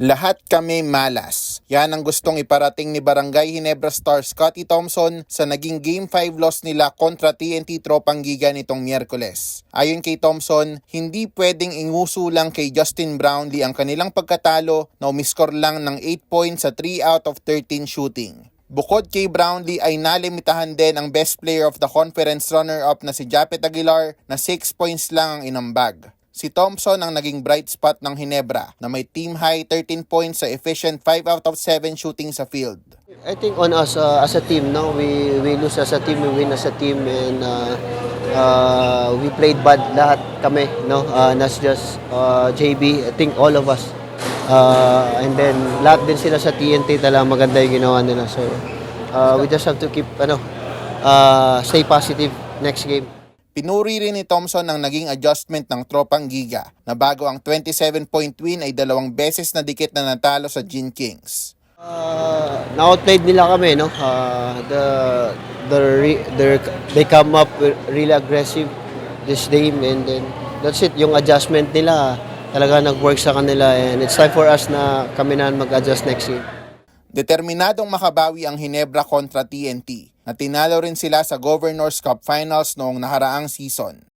Lahat kami malas. Yan ang gustong iparating ni Barangay Hinebra star Scotty Thompson sa naging Game 5 loss nila kontra TNT Tropang Giga nitong Miyerkules. Ayon kay Thompson, hindi pwedeng inguso lang kay Justin Brownlee ang kanilang pagkatalo na umiskor lang ng 8 points sa 3 out of 13 shooting. Bukod kay Brownlee ay nalimitahan din ang best player of the conference runner-up na si Japet Aguilar na 6 points lang ang inambag. Si Thompson ang naging bright spot ng Hinebra na may team high 13 points sa efficient 5 out of 7 shooting sa field. I think on us uh, as a team, no, we we lose as a team, we win as a team, and uh, uh, we played bad lahat kami, no, uh, not just uh, JB. I think all of us. Uh, and then lahat din sila sa TNT talaga maganda yung ginawa nila. So uh, we just have to keep ano, uh, stay positive next game. Pinuri rin ni Thompson ang naging adjustment ng tropang Giga na bago ang 27-point win ay dalawang beses na dikit na natalo sa Gin Kings. Uh, na-outplayed nila kami, no? Uh, the the re- they come up really aggressive this game and then that's it. Yung adjustment nila talaga nag-work sa kanila and it's time for us na kami na mag-adjust next game. Determinadong makabawi ang Hinebra kontra TNT na tinalo rin sila sa Governors Cup Finals noong naharaang season.